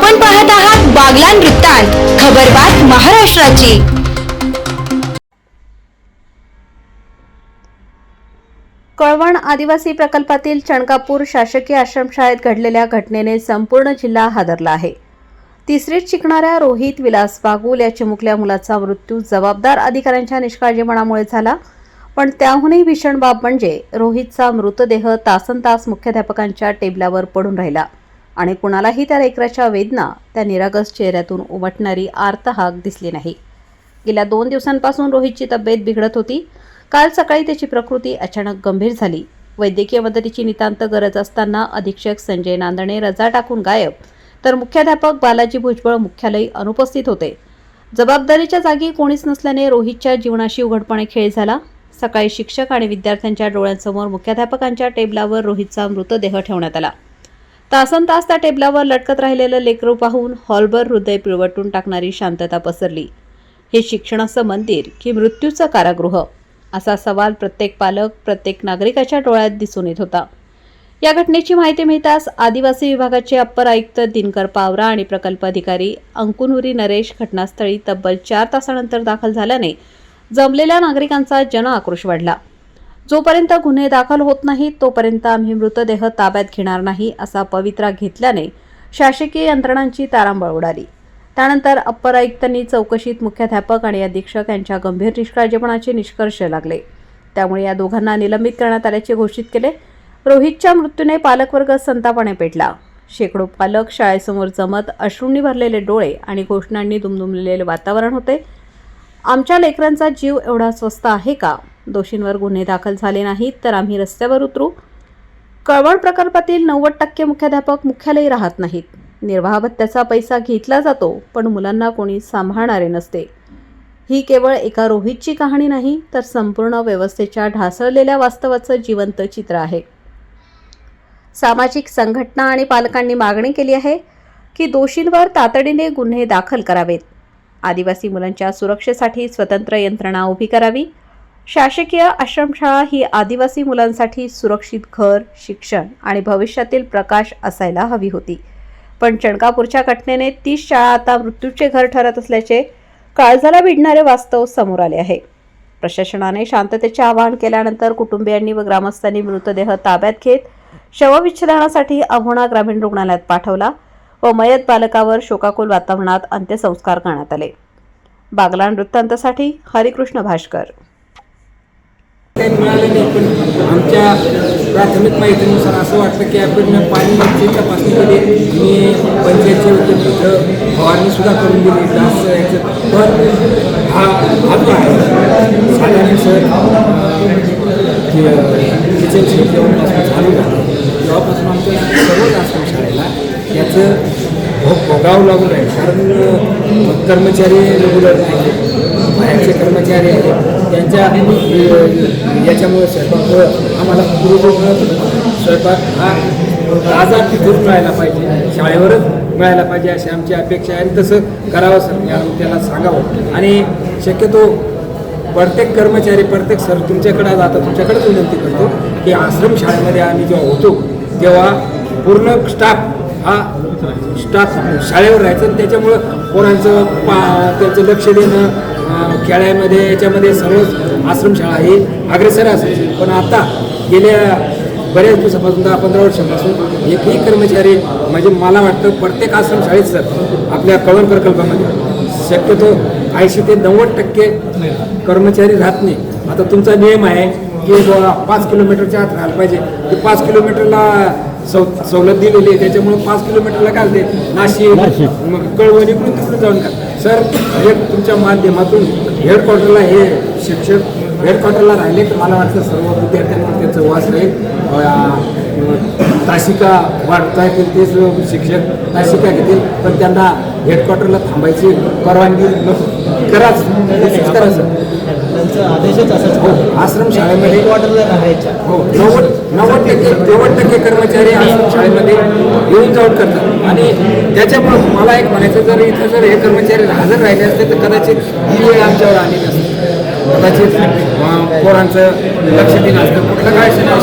आपण पाहत आहात बागलान वृत्तांत खबरबात महाराष्ट्राची. कळवण आदिवासी प्रकल्पातील चणकापूर शासकीय आश्रमशाळेत घडलेल्या घटनेने संपूर्ण जिल्हा हादरला आहे. तिसरीत शिकणाऱ्या रोहित विलास बागुल या चिमुकल्या मुलाचा मृत्यू जबाबदार अधिकाऱ्यांच्या निष्काळजीपणामुळे झाला. पण त्याहूनही भीषण बाब म्हणजे रोहितचा मृतदेह तासनतास मुख्याध्यापकांच्या टेबलावर पडून राहिला. आणि कुणालाही त्या लेकराच्या वेदना त्या निरागस चेहऱ्यातून उमटणारी आर्तहाक दिसली नाही. गेल्या दोन दिवसांपासून रोहितची तब्येत बिघडत होती. काल सकाळी त्याची प्रकृती अचानक गंभीर झाली. वैद्यकीय मदतीची नितांत गरज असताना अधीक्षक संजय नांदणे रजा टाकून गायब तर मुख्याध्यापक बालाजी भुजबळ मुख्यालयी अनुपस्थित होते. जबाबदारीच्या जागी कोणीच नसल्याने रोहितच्या जीवनाशी उघडपणे खेळ झाला. सकाळी शिक्षक आणि विद्यार्थ्यांच्या डोळ्यांसमोर मुख्याध्यापकांच्या टेबलावर रोहितचा मृतदेह ठेवण्यात आला. तासन तास त्या टेबलावर लटकत राहिलेलं लेकरू पाहून हॉलभर हृदय पिळवटून टाकणारी शांतता पसरली. हे शिक्षणाचं मंदिर की मृत्यूचं कारागृह? असा सवाल प्रत्येक पालक प्रत्येक नागरिकाच्या डोळ्यात दिसून येत होता. या घटनेची माहिती मिळताच आदिवासी विभागाचे अप्पर आयुक्त दिनकर पावरा आणि प्रकल्प अधिकारी अंकुनुरी नरेश घटनास्थळी तब्बल चार तासानंतर दाखल झाल्याने जमलेल्या नागरिकांचा जन आक्रोश वाढला. जोपर्यंत गुन्हे दाखल होत नाहीत तोपर्यंत आम्ही मृतदेह ताब्यात घेणार नाही असा पवित्रा घेतल्याने शासकीय यंत्रणांची तारांबळ उडाली. त्यानंतर अप्पर आयुक्तांनी चौकशीत मुख्याध्यापक आणि अधीक्षक यांच्या गंभीर निष्काळजीपणाचे निष्कर्ष लागले. त्यामुळे या दोघांना निलंबित करण्यात आल्याचे घोषित केले. रोहितच्या मृत्यूने पालकवर्ग संतापाने पेटला. शेकडो पालक शाळेसमोर जमत अश्रूंनी भरलेले डोळे आणि घोषणांनी दुमदुमलेले वातावरण होते. आमच्या लेकरांचा जीव एवढा स्वस्त आहे का? दोषींवर गुन्हे दाखल झाले नाहीत तर आम्ही रस्त्यावर उतरू. कळवण प्रकल्पातील नव्वद टक्के मुख्याध्यापक मुख्यालयी राहत नाहीत. निर्वाह भत्त्याचा पैसा घेतला जातो पण मुलांना कोणी सांभाळणारे नसते. ही केवळ एका रोहितची कहाणी नाही तर संपूर्ण व्यवस्थेच्या ढासळलेल्या वास्तवाचं जिवंत चित्र आहे. सामाजिक संघटना आणि पालकांनी मागणी केली आहे की दोषींवर तातडीने गुन्हे दाखल करावेत. आदिवासी मुलांच्या सुरक्षेसाठी स्वतंत्र यंत्रणा उभी करावी शासकीय आश्रमशाळा ही आदिवासी मुलांसाठी सुरक्षित घर शिक्षण आणि भविष्यातील प्रकाश असायला हवी होती. पण चणकापूरच्या घटनेने तीच शाळा आता मृत्यूचे घर ठरत असल्याचे काळजाला भिडणारे वास्तव समोर आले आहे. प्रशासनाने शांततेचे आवाहन केल्यानंतर कुटुंबियांनी व ग्रामस्थांनी मृतदेह ताब्यात घेत शवविच्छेदनासाठी अहोणा ग्रामीण रुग्णालयात पाठवला व मयत बालकावर शोकाकुल वातावरणात अंत्यसंस्कार करण्यात आले. बागलाण वृत्तांतासाठी हरिकृष्ण भाष्कर. काही मिळालं नाही पण आमच्या प्राथमिक माहितीनुसार असं वाटतं की आपण पाणीची तपासणी केली मी पंचायतचे होते तिथं फवारणीसुद्धा करून दिली. डास याचं पण हा हात आहे. साधारण सर किचन शेड जेव्हापासून चालू झालं तेव्हापासून आमच्या सर्वच आश्रम शाळेला याचं भोग भोगावं लागून आहे कारण कर्मचारी रेग्युलर नाही बाहेरचे कर्मचारी आहेत. त्यांच्या याच्यामुळे स्वयंपाक आम्हाला पुरेपूर मिळत होतं. स्वयंपाक हा ताजा तिथून मिळायला पाहिजे शाळेवरच मिळायला पाहिजे अशी आमची अपेक्षा आहे. आणि तसं करावं सर आम्ही त्याला सांगावं. आणि शक्यतो प्रत्येक कर्मचारी प्रत्येक सर तुमच्याकडे आज आता तुमच्याकडेच विनंती करतो की आश्रम शाळेमध्ये आम्ही जेव्हा होतो तेव्हा पूर्ण स्टाफ हा स्टाफ शाळेवर राहायचं. त्याच्यामुळं पोरांचं पा त्यांचं लक्ष देणं अं, खेळामध्ये याच्यामध्ये सर्व आश्रमशाळा ही अग्रेसर असायची. पण आता गेल्या बऱ्याच दिवसापासून दहा पंधरा वर्षापासून एकही कर्मचारी म्हणजे मला वाटतं प्रत्येक आश्रमशाळेत सर आपल्या कळवण प्रकल्पामध्ये शक्यतो ऐंशी ते नव्वद टक्के कर्मचारी राहत नाही. आता तुमचा नियम आहे की पाच किलोमीटरच्या आत राहायला पाहिजे. ते पाच किलोमीटरला सव सवलत दिलेली आहे त्याच्यामुळे पाच किलोमीटरला होते नाशिक मग कळवण तिकडून जाऊन का सर हे तुमच्या माध्यमातून हेडक्वार्टरला हे शिक्षक हेडक्वार्टरला राहिले तर मला वाटतं सर्व विद्यार्थ्यांना त्याचं वास राहील. अं, तासिका वाढता येतील तेच शिक्षक तासिका घेतील पण त्यांना हेडक्वार्टरला थांबायची परवानगी कराच करा सर त्यांचा आदेशच असाच. हो राहायच्या. हो नव्वद नव्वद टक्के नव्वद टक्के कर्मचारी आश्रम शाळेमध्ये येऊन जाऊन करतात. आणि त्याच्यामुळं मला एक म्हणायचं जर इथं जर हे कर्मचारी हजर राहिले असते तर कदाचित ही वेळ आमच्यावर आली नसते. कदाचित पोरांचं लक्ष दिलं असतं. कुठलं काय शिक्षण